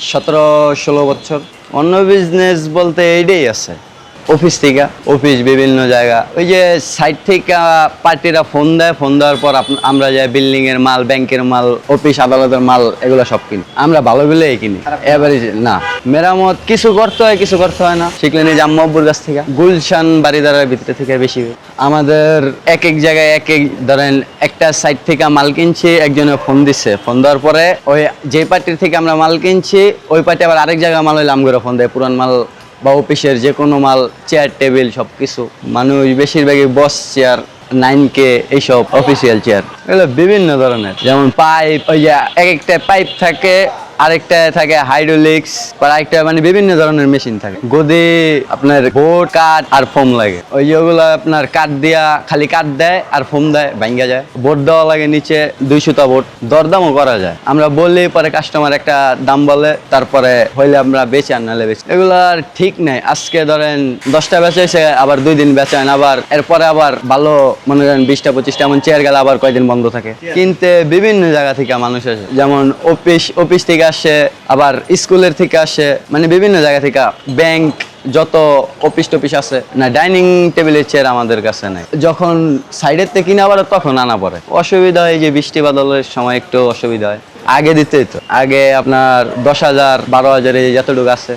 সতেরো ষোলো বছর। অন্য বিজনেস বলতে এইটাই আছে। অফিস থেকে অফিস বিভিন্ন জায়গা। ওই যে সাইড থেকে পার্টিরা ফোন দেয় ফোন দেওয়ার পর আমরা যাই বিল্ডিং এর মাল ব্যাংকের মাল অফিস আদালতের মাল এগুলো সব কিনি। আমরা ভালো গুলোই কিনি। এবারে না। মেরামত কিছু করতে হয় কিছু করতে হয় না। শিখলে নিয়ে আম্মু আব্বুর কাছ থেকে। গুলশান বাড়িদারের ভিতরে থেকে বেশি। আমাদের এক এক জায়গায় এক এক ধরেন একটা সাইড থেকে মাল কিনছি একজনে ফোন দিচ্ছে ফোন দেওয়ার পরে ওই যে পার্টির থেকে আমরা মাল কিনছি ওই পার্টি আবার আরেক জায়গায় মাল হইলে আমগুলো ফোন দেয় পুরান মাল বা অফিসের যে কোনো মাল চেয়ার টেবিল সব কিছু মানুষ বেশিরভাগই বস চেয়ার নাইন কে এইসব অফিসিয়াল চেয়ার এগুলো বিভিন্ন ধরনের। যেমন পাইপ ওই যে এক একটা পাইপ থাকে আরেকটা থাকে হাইড্রোলিক্স বা আরেকটা মানে বিভিন্ন ধরনের মেশিন থাকে। গদি, আপনার বোর্ড, কাঠ আর ফোম লাগে। ওই যেগুলো আপনার কাঠ দিয়া খালি কাঠ দেয় আর ফোম দেয়, ভাঙ্গা যায়। বোর্ড দেওয়া লাগে নিচে দুই সুতা বোর্ড। দরদামও করা যায়। আমরা বললে পরে কাস্টমার একটা দাম বলে, তারপরে হইলে আমরা বেচে আর নাহলে বেচি। এগুলো আর ঠিক নাই। আজকে ধরেন দশটা বেচেছে আবার দুই দিন বেচেন আবার এরপরে আবার ভালো, মনে করেন বিশটা, পঁচিশটা, এমন চেয়ার গেলে আবার কয়দিন বন্ধ থাকে। কিনতে বিভিন্ন জায়গা থেকে মানুষ আসে। যেমন অফিস অফিস থেকে আসে, আবার স্কুলের থেকে আসে মানে বিভিন্ন জায়গা থেকে ব্যাংক যত অফিস টফিস আছে, না ডাইনিং টেবিলের চেয়ার আমাদের কাছে নাই। যখন সাইডের থেকে কিনা আবার তখন আনা পড়ে। অসুবিধা হয় যে বৃষ্টি বাদলের সময় একটু অসুবিধা হয়। আগে দিতেই তো। আগে আপনার দশ হাজার, বারো হাজারে যতটুকু আছে,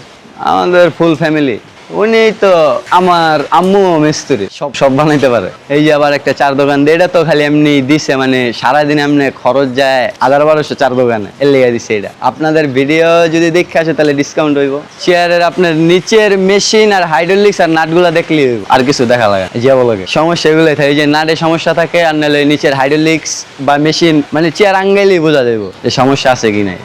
আমাদের ফুল ফ্যামিলি উনি তো আমার আম্মু মিস্ত্রি। সব সব বানাইতে পারে। এই যে আবার একটা চার দোকান দিয়ে, এটা তো খালি এমনি দিছে মানে সারাদিন এমনি খরচ যায় হাজার বারোশো চার দোকানে। এর লেগে দিছে এটা। আপনাদের ভিডিও যদি দেখে আসে, তাহলে ডিসকাউন্ট হইব। চেয়ারের আপনার নিচের মেশিন আর হাইড্রোলিক্স আর নাটগুলা দেখলে হইব। আর কিছু দেখা লাগে যাব লাগে সমস্যা এগুলোই থাকে। যে নাটে সমস্যা থাকে, আর নাহলে নিচের হাইড্রোলিক্স বা মেশিন মানে চেয়ার আঙ্গাইলেই বোঝা যাইব যে সমস্যা আছে কি নাই।